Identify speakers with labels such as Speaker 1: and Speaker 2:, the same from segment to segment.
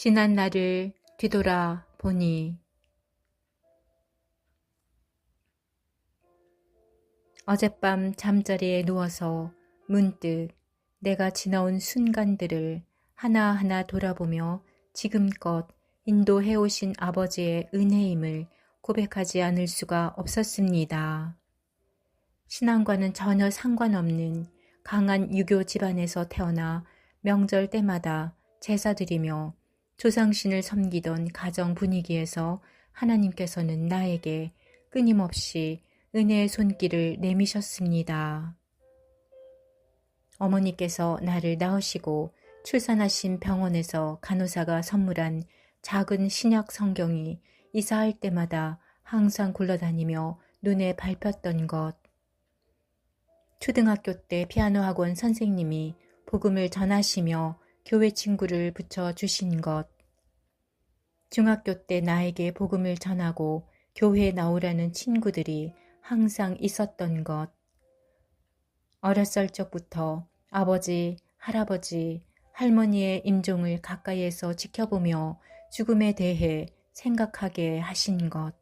Speaker 1: 지난 날을 뒤돌아 보니 어젯밤 잠자리에 누워서 문득 내가 지나온 순간들을 하나하나 돌아보며 지금껏 인도해 오신 아버지의 은혜임을 고백하지 않을 수가 없었습니다. 신앙과는 전혀 상관없는 강한 유교 집안에서 태어나 명절 때마다 제사 드리며 조상신을 섬기던 가정 분위기에서 하나님께서는 나에게 끊임없이 은혜의 손길을 내미셨습니다. 어머니께서 나를 낳으시고 출산하신 병원에서 간호사가 선물한 작은 신약 성경이 이사할 때마다 항상 굴러다니며 눈에 밟혔던 것. 초등학교 때 피아노 학원 선생님이 복음을 전하시며 교회 친구를 붙여 주신 것. 중학교 때 나에게 복음을 전하고 교회에 나오라는 친구들이 항상 있었던 것. 어렸을 적부터 아버지, 할아버지, 할머니의 임종을 가까이에서 지켜보며 죽음에 대해 생각하게 하신 것.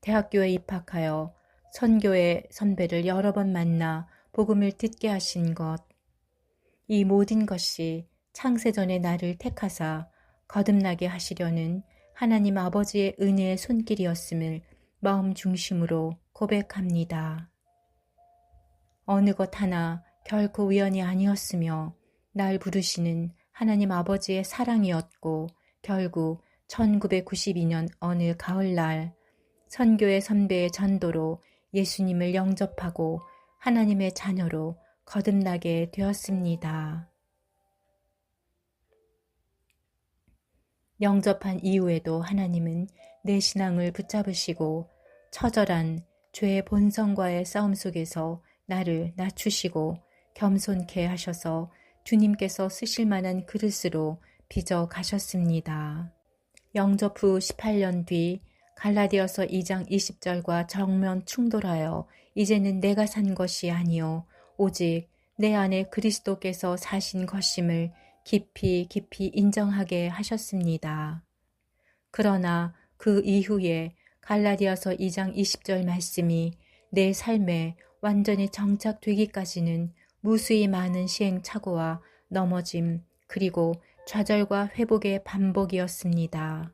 Speaker 1: 대학교에 입학하여 선교의 선배를 여러 번 만나 복음을 듣게 하신 것. 이 모든 것이 창세전의 나를 택하사 거듭나게 하시려는 하나님 아버지의 은혜의 손길이었음을 마음 중심으로 고백합니다. 어느 것 하나 결코 우연이 아니었으며 날 부르시는 하나님 아버지의 사랑이었고 결국 1992년 어느 가을날 선교의 선배의 전도로 예수님을 영접하고 하나님의 자녀로 거듭나게 되었습니다. 영접한 이후에도 하나님은 내 신앙을 붙잡으시고 처절한 죄의 본성과의 싸움 속에서 나를 낮추시고 겸손케 하셔서 주님께서 쓰실 만한 그릇으로 빚어 가셨습니다. 영접 후 18년 뒤 갈라디아서 2장 20절과 정면 충돌하여 이제는 내가 산 것이 아니요 오직 내 안에 그리스도께서 사신 것임을 깊이 깊이 인정하게 하셨습니다. 그러나 그 이후에 갈라디아서 2장 20절 말씀이 내 삶에 완전히 정착되기까지는 무수히 많은 시행착오와 넘어짐 그리고 좌절과 회복의 반복이었습니다.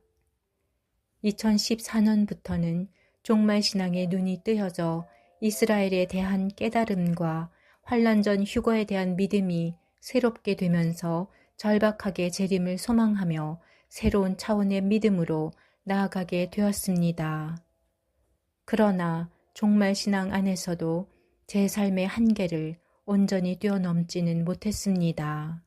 Speaker 1: 2014년부터는 종말신앙의 눈이 뜨여져 이스라엘에 대한 깨달음과 환란 전 휴거에 대한 믿음이 새롭게 되면서 절박하게 재림을 소망하며 새로운 차원의 믿음으로 나아가게 되었습니다. 그러나 종말 신앙 안에서도 제 삶의 한계를 온전히 뛰어넘지는 못했습니다.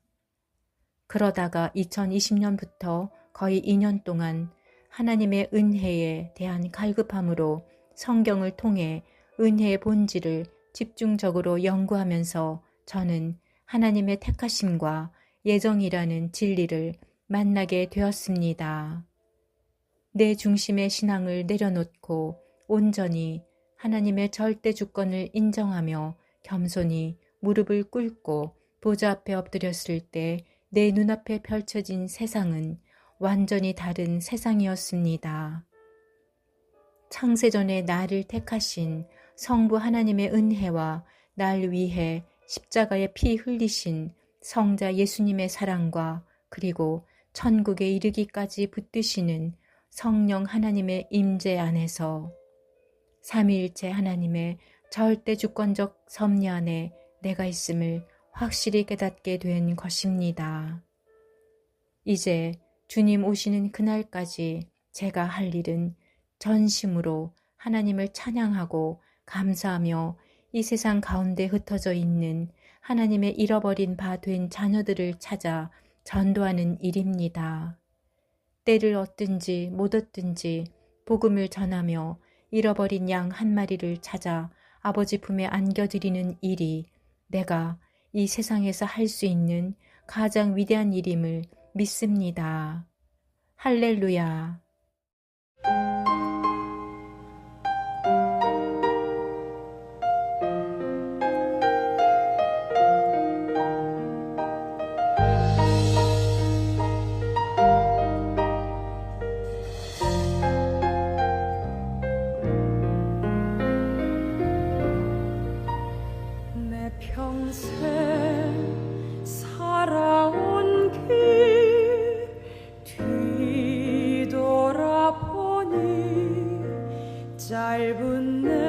Speaker 1: 그러다가 2020년부터 거의 2년 동안 하나님의 은혜에 대한 갈급함으로 성경을 통해 은혜의 본질을 집중적으로 연구하면서 저는 하나님의 택하심과 예정이라는 진리를 만나게 되었습니다. 내 중심의 신앙을 내려놓고 온전히 하나님의 절대 주권을 인정하며 겸손히 무릎을 꿇고 보좌 앞에 엎드렸을 때 내 눈앞에 펼쳐진 세상은 완전히 다른 세상이었습니다. 창세전에 나를 택하신 성부 하나님의 은혜와 날 위해 십자가에 피 흘리신 성자 예수님의 사랑과 그리고 천국에 이르기까지 붙드시는 성령 하나님의 임재 안에서 삼위일체 하나님의 절대 주권적 섭리 안에 내가 있음을 확실히 깨닫게 된 것입니다. 이제 주님 오시는 그날까지 제가 할 일은 전심으로 하나님을 찬양하고 감사하며 이 세상 가운데 흩어져 있는 하나님의 잃어버린 바 된 자녀들을 찾아 전도하는 일입니다. 때를 얻든지 못 얻든지 복음을 전하며 잃어버린 양 한 마리를 찾아 아버지 품에 안겨드리는 일이 내가 이 세상에서 할 수 있는 가장 위대한 일임을 믿습니다. 할렐루야.
Speaker 2: 짧은 내